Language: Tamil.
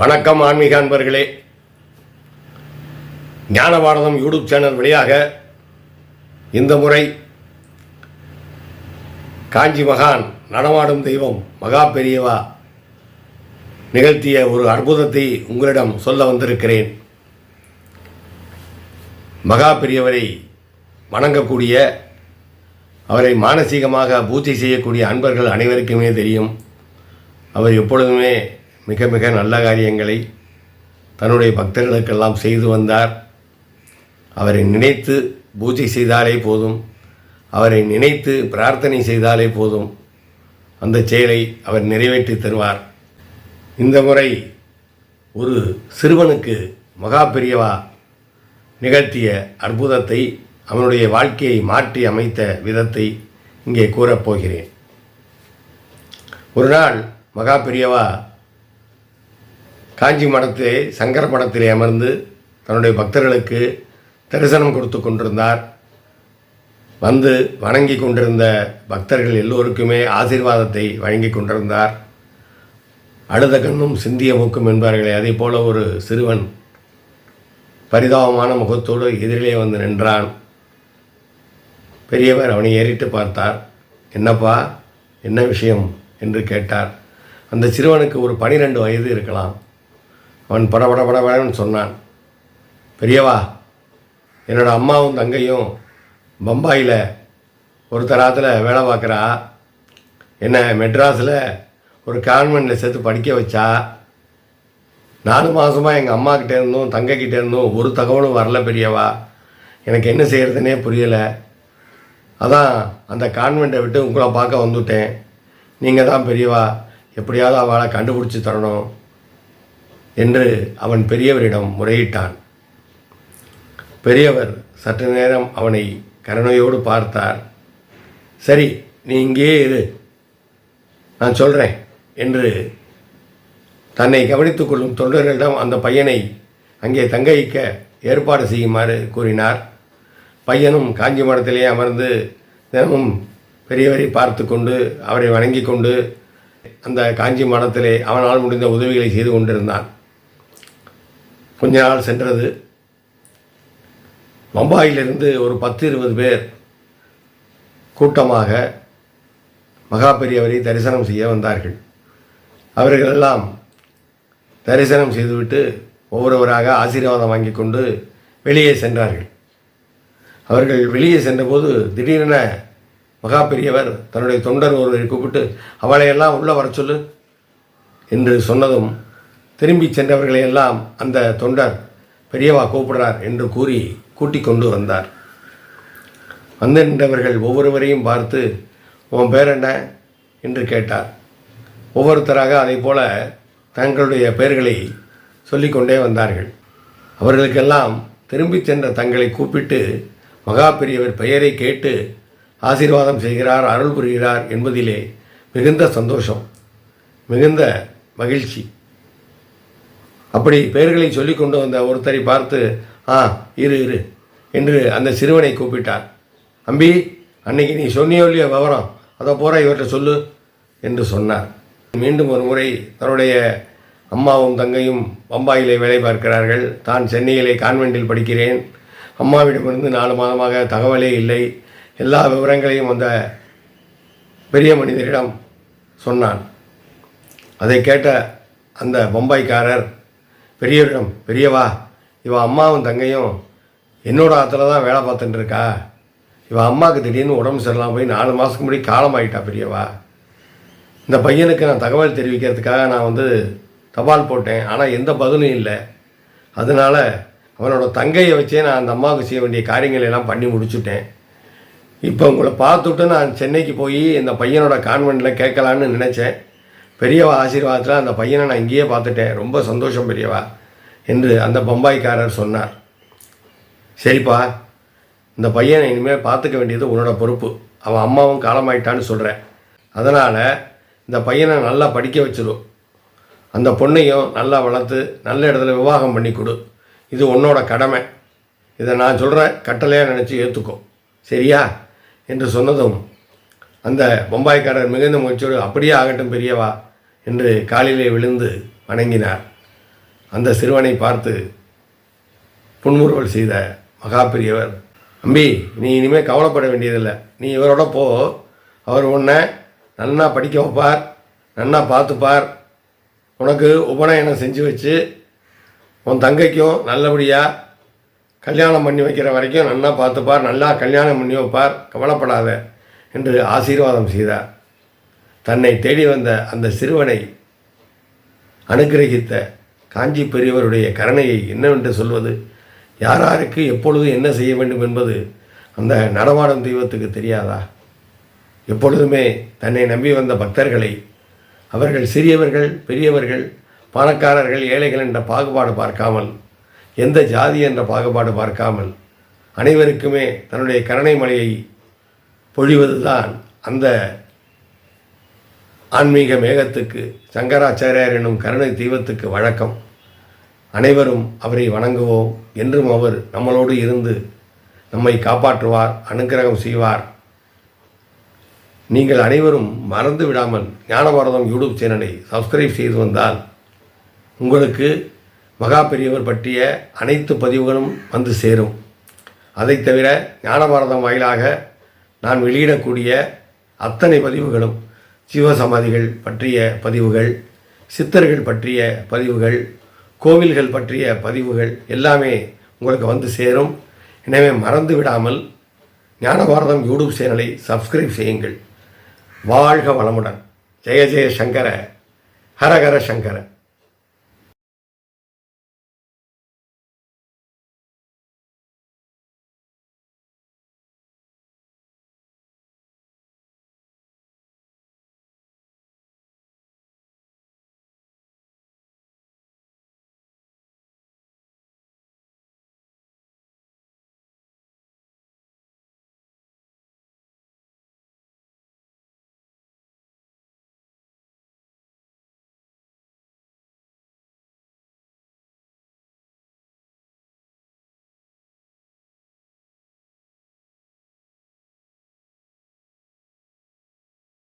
வணக்கம் ஆன்மீக அன்பர்களே. ஞானபாரதம் யூடியூப் சேனல் வழியாக இந்த முறை காஞ்சி மகான் நடமாடும் தெய்வம் மகா பெரியவா நிகழ்த்திய ஒரு அற்புதத்தை உங்களிடம் சொல்ல வந்திருக்கிறேன். மகா பெரியவரை வணங்கக்கூடிய அவரை மானசீகமாக பூஜை செய்யக்கூடிய அன்பர்கள் அனைவருக்குமே தெரியும். அவர் எப்பொழுதுமே மிக மிக நல்ல காரியங்களை தன்னுடைய பக்தர்களுக்கெல்லாம் செய்து வந்தார். அவரை நினைத்து பூஜை செய்தாலே போதும். அவரை நினைத்து பிரார்த்தனை செய்தாலே போதும். அந்த செயலை அவர் நிறைவேற்றி தருவார். இந்த முறை ஒரு சிறுவனுக்கு மகா பெரியவா நிகழ்த்திய அற்புதத்தை அவனுடைய வாழ்க்கையை மாற்றி அமைத்த விதத்தை இங்கே கூறப்போகிறேன் ஒரு நாள் மகா பெரியவா காஞ்சி மடத்தை சங்கர மடத்திலே அமர்ந்து தன்னுடைய பக்தர்களுக்கு தரிசனம் கொடுத்து கொண்டிருந்தார். வந்து வணங்கி கொண்டிருந்த பக்தர்கள் எல்லோருக்குமே ஆசீர்வாதத்தை வழங்கி கொண்டிருந்தார். அழுத கண்ணும் சிந்திய மூக்கும் என்பார்களே அதே போல ஒரு சிறுவன் பரிதாபமான முகத்தோடு எதிரிலே வந்து நின்றான். பெரியவர் அவனை ஏறிட்டு பார்த்தார். என்னப்பா என்ன விஷயம்? என்று கேட்டார். அந்த சிறுவனுக்கு ஒரு பனிரெண்டு வயது இருக்கலாம். அவன் படபட படபடன்னு சொன்னான். பெரியவா என்னோடய அம்மாவும் தங்கையும் பம்பாயில் ஒரு தராத்தில் வேலை பார்க்குறா. என்னை மெட்ராஸில் ஒரு கான்வெண்ட்டில் சேர்த்து படிக்க வச்சா? நாலு மாதமாக எங்கள் அம்மாக்கிட்டே இருந்தும் தங்கக்கிட்டே இருந்தும் ஒரு தகவலும் வரல பெரியவா. எனக்கு என்ன செய்கிறதுனே புரியலை. அதான் அந்த கான்வெண்ட்டை விட்டு உங்களை பார்க்க வந்துட்டேன். நீங்கள் தான் பெரியவா எப்படியாவது அவளை கண்டுபிடிச்சி தரணும். என்று அவன் பெரியவரிடம் முறையிட்டான். பெரியவர் சற்று நேரம் அவனை கருணையோடு பார்த்தார். சரி நீ இங்கேயே இரு. நான் சொல்கிறேன் என்று தன்னை கவனித்துக் கொள்ளும் தொண்டர்களிடம் அந்த பையனை அங்கே தங்க வைக்க ஏற்பாடு செய்யுமாறு கூறினார். பையனும் காஞ்சி மடத்திலே அமர்ந்து தினமும் பெரியவரை பார்த்து கொண்டு அவரை வணங்கி கொண்டு அந்த காஞ்சி மடத்திலே அவனால் முடிந்த உதவிகளை செய்து கொண்டிருந்தான். கொஞ்ச நாள் சென்றது. பம்பாயிலிருந்து ஒரு பத்து இருபது பேர் கூட்டமாக மகா பெரியவரை தரிசனம் செய்ய வந்தார்கள். அவர்களெல்லாம் தரிசனம் செய்துவிட்டு ஒவ்வொருவராக ஆசீர்வாதம் வாங்கி கொண்டு வெளியே சென்றார்கள். அவர்கள் வெளியே சென்றபோது திடீரென மகா பெரியவர் தன்னுடைய தொண்டர் ஒருவரை கூப்பிட்டு அவளையெல்லாம் உள்ளே வர சொல்லு என்று சொன்னதும் திரும்பி சென்றவர்களை எல்லாம் அந்த தொண்டர் பெரியவா கூப்பிடுறார் என்று கூறி கூட்டிக் கொண்டு வந்தார். வந்து நின்றவர்கள் ஒவ்வொருவரையும் பார்த்து உன் பேர் என்ன என்று கேட்டார். ஒவ்வொருத்தராக அதை போல தங்களுடைய பெயர்களை சொல்லிக்கொண்டே வந்தார்கள். அவர்களுக்கெல்லாம் திரும்பி சென்ற தங்களை கூப்பிட்டு மகா பெரியவர் பெயரை கேட்டு ஆசீர்வாதம் செய்கிறார் அருள் புரிகிறார் என்பதிலே மிகுந்த சந்தோஷம் மிகுந்த மகிழ்ச்சி. அப்படி பெயர்களை சொல்லி கொண்டு வந்த ஒருத்தரை பார்த்து ஆ இரு இரு என்று அந்த சிறுவனை கூப்பிட்டார். அம்பி அன்னைக்கு நீ சொன்னியோ இல்லையோ விவரம் அதை போகிற இவர்கிட்ட சொல்லு என்று சொன்னார். மீண்டும் ஒரு முறை தன்னுடைய அம்மாவும் தங்கையும் பம்பாயிலே வேலை பார்க்கிறார்கள். தான் சென்னையிலே கான்வென்ட்டில் படிக்கிறேன். அம்மாவிடமிருந்து நாலு மாதமாக தகவலே இல்லை. எல்லா விவரங்களையும் அந்த பெரிய மனிதரிடம் சொன்னான். அதை கேட்ட அந்த பம்பாய்க்காரர் பெரியவரிடம் பெரியவா இவன் அம்மாவும் தங்கையும் என்னோட ஆற்றுல தான் வேலை பார்த்துட்டு இருக்கா இவன் அம்மாவுக்கு திடீர்னு உடம்பு சரியில்லாமல் போய் நாலு மாதத்துக்கு முன்னாடி காலமாயிட்டா பெரியவா. இந்த பையனுக்கு நான் தகவல் தெரிவிக்கிறதுக்காக நான் வந்து தபால் போட்டேன். ஆனால் எந்த பதிலும் இல்லை. அதனால் அவனோட தங்கையை வச்சே நான் அந்த அம்மாவுக்கு செய்ய வேண்டிய காரியங்களை எல்லாம் பண்ணி முடிச்சுட்டேன். இப்போ உங்களை பார்த்துட்டு நான் சென்னைக்கு போய் இந்த பையனோட கான்வெண்ட்டில் கேட்கலான்னு நினச்சேன். பெரியவா ஆசீர்வாதத்தில் அந்த பையனை நான் இங்கேயே பார்த்துட்டேன். ரொம்ப சந்தோஷம் பெரியவா என்று அந்த பம்பாய்க்காரர் சொன்னார். சரிப்பா இந்த பையனை இனிமேல் பார்த்துக்க வேண்டியது உன்னோட பொறுப்பு. அவன் அம்மாவும் காலமாயிட்டான்னு சொல்கிறேன் அதனால் இந்த பையனை நல்லா படிக்க வச்சிடும் அந்த பொண்ணையும் நல்லா வளர்த்து நல்ல இடத்துல விவாகம் பண்ணி கொடு. இது உன்னோட கடமை. இதை நான் சொல்கிற கட்டளையாக நினச்சி ஏற்றுக்கோ சரியா? என்று சொன்னதும் அந்த பம்பாய்க்காரர் மிகுந்த முயற்சியோடு அப்படியே ஆகட்டும் பெரியவா. என்று காலிலே விழுந்து வணங்கினார். அந்த சிறுவனை பார்த்து புன்முறுவல் செய்த மகாபிரியவர் அம்பி நீ இனிமேல் கவலைப்பட வேண்டியதில்லை. நீ இவரோட போ. அவர் உன்னை நன்னா படிக்க வைப்பார் நன்னா பார்த்துப்பார். உனக்கு உபநயனம் செஞ்சு வச்சு உன் தங்கைக்கும் நல்லபடியாக கல்யாணம் பண்ணி வைக்கிற வரைக்கும் நன்னா பார்த்துப்பார் நல்லா கல்யாணம் பண்ணி வைப்பார். கவலைப்படாத என்று ஆசீர்வாதம் செய்தார். தன்னை தேடி வந்த அந்த சிறுவனை அனுக்கிரகித்த காஞ்சி பெரியவருடைய கருணையை என்னவென்று சொல்வது? யாராருக்கு எப்பொழுது என்ன செய்ய வேண்டும் என்பது அந்த நடமாடும் தெய்வத்துக்கு தெரியாதா? எப்பொழுதுமே தன்னை நம்பி வந்த பக்தர்களை அவர்கள் சிறியவர்கள் பெரியவர்கள் பணக்காரர்கள் ஏழைகள் என்ற பாகுபாடு பார்க்காமல் எந்த ஜாதி என்ற பாகுபாடு பார்க்காமல் அனைவருக்குமே தன்னுடைய கருணை மலையை பொழிவதுதான் அந்த ஆன்மீக மேகத்துக்கு சங்கராச்சாரியார் எனும் கருணை தெய்வத்துக்கு வழக்கம். அனைவரும் அவரை வணங்குவோம். என்றும் அவர் நம்மளோடு இருந்து நம்மை காப்பாற்றுவார் அனுக்கிரகம் செய்வார். நீங்கள் அனைவரும் மறந்து விடாமல் ஞானபாரதம் யூடியூப் சேனலை சப்ஸ்கிரைப் செய்து வந்தால் உங்களுக்கு மகா பெரியவர் பற்றிய அனைத்து பதிவுகளும் வந்து சேரும். அதை தவிர ஞானபாரதம் வாயிலாக நான் வெளியிடக்கூடிய அத்தனை பதிவுகளும் சிவசமாதிகள் பற்றிய பதிவுகள் சித்தர்கள் பற்றிய பதிவுகள் கோவில்கள் பற்றிய பதிவுகள் எல்லாமே உங்களுக்கு வந்து சேரும். எனவே மறந்து விடாமல் ஞானபாரதம் யூடியூப் சேனலை சப்ஸ்கிரைப் செய்யுங்கள். வாழ்க வளமுடன். ஜெய ஜெய சங்கர ஹரஹர சங்கர.